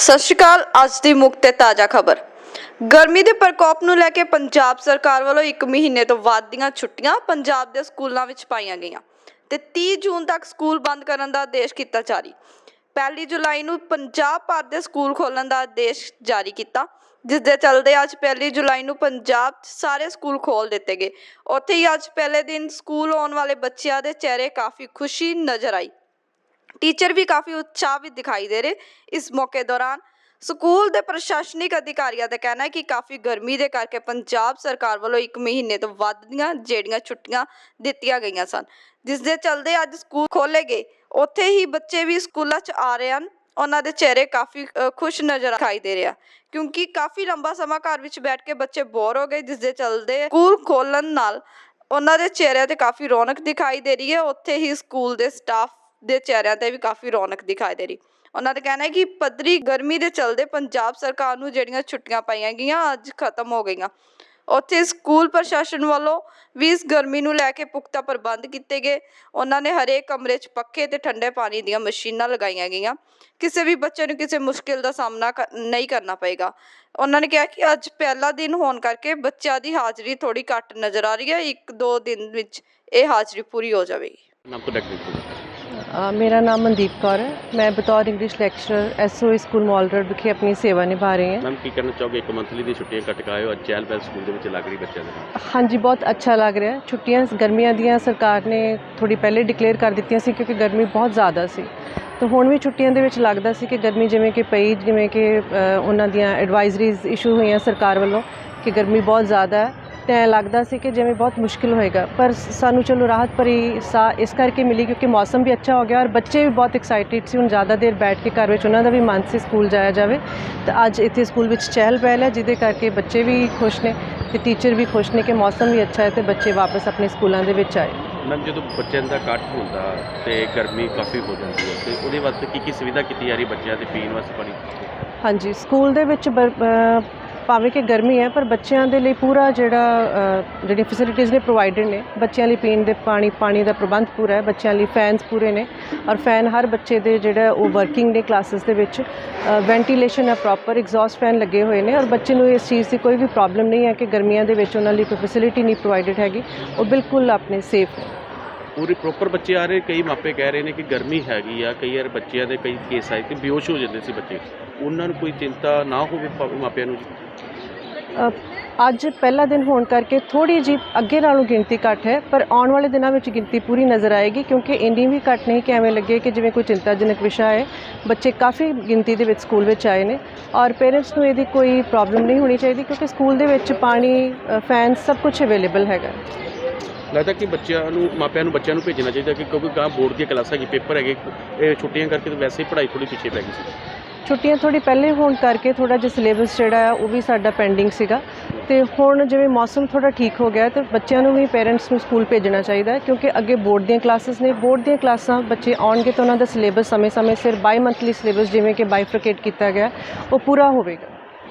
ਸਤਿ ਸ਼੍ਰੀ ਅਕਾਲ, ਅੱਜ ਦੀ ਮੁੱਖ ਤੇ ਤਾਜ਼ਾ ਖਬਰ। ਗਰਮੀ ਦੇ ਪ੍ਰਕੋਪ ਨੂੰ ਲੈ ਕੇ ਪੰਜਾਬ ਸਰਕਾਰ ਵੱਲੋਂ 1 ਮਹੀਨੇ ਤੋਂ ਵੱਧ ਦੀਆਂ ਛੁੱਟੀਆਂ ਪੰਜਾਬ ਦੇ ਸਕੂਲਾਂ ਵਿੱਚ ਪਾਈਆਂ ਗਈਆਂ ਤੇ 30 ਜੂਨ ਤੱਕ ਸਕੂਲ ਬੰਦ ਕਰਨ ਦਾ ਆਦੇਸ਼ ਕੀਤਾ ਜਾਰੀ। ਪਹਿਲੀ ਜੁਲਾਈ ਨੂੰ ਪੰਜਾਬ ਭਰ ਦੇ ਸਕੂਲ ਖੋਲ੍ਹਣ ਦਾ ਆਦੇਸ਼ ਜਾਰੀ ਕੀਤਾ, ਜਿਸ ਦੇ ਚੱਲਦੇ ਅੱਜ ਪਹਿਲੀ ਜੁਲਾਈ ਨੂੰ ਪੰਜਾਬ 'ਚ ਸਾਰੇ ਸਕੂਲ ਖੋਲ ਦਿੱਤੇ ਗਏ। ਉੱਥੇ ਹੀ ਅੱਜ ਪਹਿਲੇ ਦਿਨ ਸਕੂਲ ਆਉਣ ਵਾਲੇ ਬੱਚਿਆਂ ਦੇ ਚਿਹਰੇ ਕਾਫੀ ਖੁਸ਼ੀ ਨਜ਼ਰ ਆਈ। ਟੀਚਰ ਵੀ ਕਾਫੀ ਉਤਸ਼ਾਹ ਵੀ ਦਿਖਾਈ ਦੇ ਰਹੇ ਇਸ ਮੌਕੇ ਦੌਰਾਨ। ਸਕੂਲ ਦੇ ਪ੍ਰਸ਼ਾਸਨਿਕ ਅਧਿਕਾਰੀਆਂ ਦਾ ਕਹਿਣਾ ਹੈ ਕਿ ਕਾਫੀ ਗਰਮੀ ਦੇ ਕਰਕੇ ਪੰਜਾਬ ਸਰਕਾਰ ਵੱਲੋਂ 1 ਮਹੀਨੇ ਤੋਂ ਵੱਧ ਦੀਆਂ ਜਿਹੜੀਆਂ ਛੁੱਟੀਆਂ ਦਿੱਤੀਆਂ ਗਈਆਂ ਸਨ। ਜਿਸ ਦੇ ਚਲਦੇ ਅੱਜ ਸਕੂਲ ਖੋਲੇ ਗਏ। ਉੱਥੇ ਹੀ ਬੱਚੇ ਵੀ ਸਕੂਲਾਂ 'ਚ ਆ ਰਹੇ ਹਨ। ਉਹਨਾਂ ਦੇ ਚਿਹਰੇ ਕਾਫੀ ਖੁਸ਼ ਨਜ਼ਰ ਦਿਖਾਈ ਦੇ ਰਿਹਾ। ਕਿਉਂਕਿ ਕਾਫੀ ਲੰਬਾ ਸਮਾਂ ਘਰ ਵਿੱਚ ਬੈਠ ਕੇ ਬੱਚੇ ਬੋਰ ਹੋ ਗਏ, ਜਿਸ ਦੇ ਚਲਦੇ ਸਕੂਲ ਖੋਲਣ ਨਾਲ ਉਹਨਾਂ ਦੇ ਚਿਹਰਿਆਂ ਤੇ ਕਾਫੀ ਰੌਣਕ ਦਿਖਾਈ ਦੇ ਰਹੀ ਹੈ। ਉੱਥੇ ਹੀ ਸਕੂਲ ਦੇ ਸਟਾਫ ਦੇ ਚਿਹਰਿਆਂ ਤੇ ਵੀ ਕਾਫੀ ਰੌਣਕ ਦਿਖਾਈ ਦੇ ਰਹੀ। ਉਹਨਾਂ ਦਾ ਕਹਿਣਾ ਹੈ ਕਿ ਪੱਧਰੀ ਗਰਮੀ ਦੇ ਚਲਦੇ ਪੰਜਾਬ ਸਰਕਾਰ ਨੂੰ ਜਿਹੜੀਆਂ ਛੁੱਟੀਆਂ ਪਾਈਆਂ ਗਈਆਂ, ਅੱਜ ਖਤਮ ਹੋ ਗਈਆਂ। ਉੱਥੇ ਸਕੂਲ ਪ੍ਰਸ਼ਾਸਨ ਵੱਲੋਂ ਵੀ ਇਸ ਗਰਮੀ ਨੂੰ ਲੈ ਕੇ ਪੁਖਤਾ ਪ੍ਰਬੰਧ ਕੀਤੇ ਗਏ। ਉਹਨਾਂ ਨੇ ਹਰੇਕ ਕਮਰੇ 'ਚ ਪੱਖੇ ਤੇ ਠੰਡੇ ਪਾਣੀ ਦੀਆਂ ਮਸ਼ੀਨਾਂ ਲਗਾਈਆਂ ਗਈਆਂ। ਕਿਸੇ ਵੀ ਬੱਚੇ ਨੂੰ ਕਿਸੇ ਮੁਸ਼ਕਿਲ ਦਾ ਸਾਹਮਣਾ ਨਹੀਂ ਕਰਨਾ ਪਏਗਾ। ਉਹਨਾਂ ਨੇ ਕਿਹਾ ਕਿ ਅੱਜ ਪਹਿਲਾ ਦਿਨ ਹੋਣ ਕਰਕੇ ਬੱਚਿਆਂ ਦੀ ਹਾਜ਼ਰੀ ਥੋੜੀ ਘੱਟ ਨਜ਼ਰ ਆ ਰਹੀ ਹੈ। ਇੱਕ ਦੋ ਦਿਨ ਵਿੱਚ ਇਹ ਹਾਜ਼ਰੀ ਪੂਰੀ ਹੋ ਜਾਵੇਗੀ। ਨਾਮ ਤੋਂ ਡੈਕਟਰ ਅ, ਮੇਰਾ ਨਾਮ ਮਨਦੀਪ ਕੌਰ ਹੈ। ਮੈਂ ਬਤੌਰ English lecturer SO school mall road ਵਿਖੇ ਆਪਣੀ ਸੇਵਾ ਨਿਭਾ ਰਹੀ ਹਾਂ। ਮੈਮ ਕੀ ਕਹਿਣਾ ਚਾਹੋਗੇ? ਇੱਕ ਮੰਥਲੀ ਦੀ ਛੁੱਟੀਆਂ ਕੱਟ ਕੇ ਆਏ ਹੋ ਅੱਜ ਚਹਿਲ ਪਹਿਲ ਸਕੂਲ ਦੇ ਵਿੱਚ ਲੱਗ ਰਹੀ ਬੱਚਿਆਂ ਦੇ ਨਾਲ। ਹਾਂਜੀ ਬਹੁਤ ਅੱਛਾ ਲੱਗ ਰਿਹਾ। ਹੈ। ਛੁੱਟੀਆਂ ਗਰਮੀਆਂ ਦੀਆਂ ਸਰਕਾਰ ਨੇ ਥੋੜੀ ਪਹਿਲੇ ਡਿਕਲੇਅਰ ਕਰ ਦਿੱਤੀਆਂ ਸੀ ਕਿਉਂਕਿ ਗਰਮੀ ਬਹੁਤ ਜ਼ਿਆਦਾ ਸੀ। ਤਾਂ ਹੁਣ ਵੀ ਛੁੱਟੀਆਂ ਦੇ ਵਿੱਚ ਲੱਗਦਾ ਸੀ ਕਿ ਗਰਮੀ ਜਿਵੇਂ ਕਿ ਪਈ ਜਿਵੇਂ ਕਿ ਅ, ਉਹਨਾਂ ਦੀਆਂ ਐਡਵਾਈਜ਼ਰੀਜ਼ ਇਸ਼ੂ ਹੋਈਆਂ ਸਰਕਾਰ ਵੱਲੋਂ ਕਿ ਗਰਮੀ ਬਹੁਤ ਜ਼ਿਆਦਾ ਹੈ। ਤੇ ਲੱਗਦਾ ਸੀ ਕਿ ਜਿਵੇਂ ਬਹੁਤ ਮੁਸ਼ਕਿਲ ਹੋਏਗਾ। ਪਰ ਸਾਨੂੰ ਚਲੋ ਰਾਹਤ ਭਰੀ ਸਾ ਇਸ ਕਰਕੇ ਮਿਲੀ ਕਿਉਂਕਿ ਮੌਸਮ ਵੀ ਅੱਛਾ ਹੋ ਗਿਆ ਔਰ ਬੱਚੇ ਵੀ ਬਹੁਤ ਐਕਸਾਈਟਿਡ ਸੀ। ਹੁਣ ਜ਼ਿਆਦਾ ਦੇਰ ਬੈਠ ਕੇ ਘਰ ਵਿੱਚ ਉਹਨਾਂ ਦਾ ਵੀ ਮਨ ਸੀ ਸਕੂਲ ਜਾਇਆ ਜਾਵੇ। ਤਾਂ ਅੱਜ ਇੱਥੇ ਸਕੂਲ ਵਿੱਚ ਚਹਿਲ ਪਹਿਲ ਹੈ ਜਿਹਦੇ ਕਰਕੇ ਬੱਚੇ ਵੀ ਖੁਸ਼ ਨੇ ਤੇ ਟੀਚਰ ਵੀ ਖੁਸ਼ ਨੇ ਕਿ ਮੌਸਮ ਵੀ ਅੱਛਾ ਹੈ ਤੇ ਬੱਚੇ ਵਾਪਸ ਆਪਣੇ ਸਕੂਲਾਂ ਦੇ ਵਿੱਚ ਆਏ। ਮੈਮ ਜਦੋਂ ਬੱਚਿਆਂ ਦਾ ਕੱਟ ਹੁੰਦਾ ਤੇ ਗਰਮੀ ਕਾਫੀ ਹੋ ਜਾਂਦੀ ਹੈ ਤੇ ਉਹਦੇ ਵਾਸਤੇ ਕੀ ਕੀ ਸੁਵਿਧਾ ਕੀਤੀ ਜਾ ਰਹੀ ਬੱਚਿਆਂ ਦੇ ਪੀਣ ਵਾਸਤੇ ਪਾਣੀ ਹਾਂਜੀ ਸਕੂਲ ਦੇ ਵਿੱਚ ਭਾਵੇਂ ਕਿ ਗਰਮੀ ਹੈ ਪਰ ਬੱਚਿਆਂ ਦੇ ਲਈ ਪੂਰਾ ਜਿਹੜਾ ਅ, ਜਿਹੜੀ ਫੈਸਿਲਿਟੀਜ਼ ਨੇ ਪ੍ਰੋਵਾਈਡਡ ਨੇ ਬੱਚਿਆਂ ਲਈ ਪੀਣ ਦੇ ਪਾਣੀ ਪਾਣੀ ਦਾ ਪ੍ਰਬੰਧ ਪੂਰਾ ਹੈ ਬੱਚਿਆਂ ਲਈ ਫੈਨਸ ਪੂਰੇ ਨੇ ਔਰ ਫੈਨ ਹਰ ਬੱਚੇ ਦੇ ਜਿਹੜਾ ਉਹ ਵਰਕਿੰਗ ਨੇ ਕਲਾਸਿਸ ਦੇ ਵਿੱਚ ਵੈਂਟੀਲੇਸ਼ਨ ਹੈ ਪ੍ਰੋਪਰ ਐਗਜ਼ੌਸਟ ਫੈਨ ਲੱਗੇ ਹੋਏ ਨੇ ਔਰ ਬੱਚੇ ਨੂੰ ਇਸ ਚੀਜ਼ ਦੀ ਕੋਈ ਵੀ ਪ੍ਰੋਬਲਮ ਨਹੀਂ ਹੈ ਕਿ ਗਰਮੀਆਂ ਦੇ ਵਿੱਚ ਉਹਨਾਂ ਲਈ ਕੋਈ ਫੈਸਿਲਿਟੀ ਨਹੀਂ ਪ੍ਰੋਵਾਈਡਡ ਹੈਗੀ ਉਹ ਬਿਲਕੁਲ ਆਪਣੇ ਸੇਫ ਨੇ। ਪੂਰੀ ਪ੍ਰੋਪਰ ਬੱਚੇ ਆ ਰਹੇ ਕਈ ਮਾਪੇ ਕਹਿ ਰਹੇ ਨੇ ਕਿ ਗਰਮੀ ਹੈਗੀ ਆ ਕਈ ਵਾਰ ਬੱਚਿਆਂ ਦੇ ਕਈ ਕੇਸ ਆਏ ਤੇ ਬੇਹੋਸ਼ ਹੋ ਜਾਂਦੇ ਸੀ ਬੱਚੇ। ਉਹਨਾਂ ਨੂੰ ਕੋਈ ਚਿੰਤਾ ਨਾ ਹੋਵੇ ਮਾਪਿਆਂ ਨੂੰ ਅੱਜ ਪਹਿਲਾ ਦਿਨ ਹੋਣ ਕਰਕੇ ਥੋੜੀ ਜਿਹੀ ਅੱਗੇ ਨਾਲੋਂ ਗਿਣਤੀ ਘੱਟ ਹੈ, ਪਰ ਆਉਣ ਵਾਲੇ ਦਿਨਾਂ ਵਿੱਚ ਗਿਣਤੀ ਪੂਰੀ ਨਜ਼ਰ ਆਏਗੀ ਕਿਉਂਕਿ ਇੰਨੀ ਵੀ ਘੱਟ ਨਹੀਂ ਕਿ ਐਵੇਂ ਲੱਗੇ ਕਿ ਜਿਵੇਂ ਕੋਈ ਚਿੰਤਾਜਨਕ ਵਿਸ਼ਾ ਹੈ। ਬੱਚੇ ਕਾਫੀ ਗਿਣਤੀ ਦੇ ਵਿੱਚ ਸਕੂਲ ਵਿੱਚ ਆਏ ਨੇ ਔਰ ਪੇਰੈਂਟਸ ਨੂੰ ਇਹਦੀ ਕੋਈ ਪ੍ਰੋਬਲਮ ਨਹੀਂ ਹੋਣੀ ਚਾਹੀਦੀ ਕਿਉਂਕਿ ਸਕੂਲ ਦੇ ਵਿੱਚ ਪਾਣੀ ਫੈਨ ਸਭ ਕੁਝ ਅਵੇਲੇਬਲ ਹੈਗਾ। ਲੱਗਦਾ ਕਿ ਬੱਚਿਆਂ ਨੂੰ, ਮਾਪਿਆਂ ਨੂੰ ਬੱਚਿਆਂ ਨੂੰ ਭੇਜਣਾ ਚਾਹੀਦਾ ਕਿ ਕਿਉਂਕਿ ਗਾਂ ਬੋਰਡ ਦੀਆਂ ਕਲਾਸਾਂ ਕੀ ਪੇਪਰ ਹੈਗੇ, ਇਹ ਛੁੱਟੀਆਂ ਕਰਕੇ ਤਾਂ ਵੈਸੇ ਹੀ ਪੜ੍ਹਾਈ ਥੋੜੀ ਪਿੱਛੇ ਪੈ ਗਈ ਸੀ। ਛੁੱਟੀਆਂ ਥੋੜੀ ਪਹਿਲੇ ਹੋਣ ਕਰਕੇ ਥੋੜਾ ਜਿਹਾ ਸਿਲੇਬਸ ਜਿਹੜਾ ਆ ਉਹ ਵੀ ਸਾਡਾ ਪੈਂਡਿੰਗ ਸੀਗਾ। ਤੇ ਹੁਣ ਜਿਵੇਂ ਮੌਸਮ ਥੋੜਾ ਠੀਕ ਹੋ ਗਿਆ ਤੇ ਬੱਚਿਆਂ ਨੂੰ ਵੀ ਪੇਰੈਂਟਸ ਨੂੰ ਸਕੂਲ ਭੇਜਣਾ ਚਾਹੀਦਾ ਹੈ, ਕਿਉਂਕਿ ਅੱਗੇ ਬੋਰਡ ਦੀਆਂ ਕਲਾਸਿਸ ਨੇ। ਬੋਰਡ ਦੀਆਂ ਕਲਾਸਾਂ ਬੱਚੇ ਆਉਣਗੇ ਤਾਂ ਉਹਨਾਂ ਦਾ ਸਿਲੇਬਸ ਸਮੇਂ-ਸਮੇਂ ਸਿਰ ਬਾਈ ਮੰਥਲੀ ਸਿਲੇਬਸ ਜਿਵੇਂ ਕਿ ਬਾਈਫਰਕੇਟ ਕੀਤਾ ਗਿਆ ਉਹ ਪੂਰਾ ਹੋਵੇਗਾ।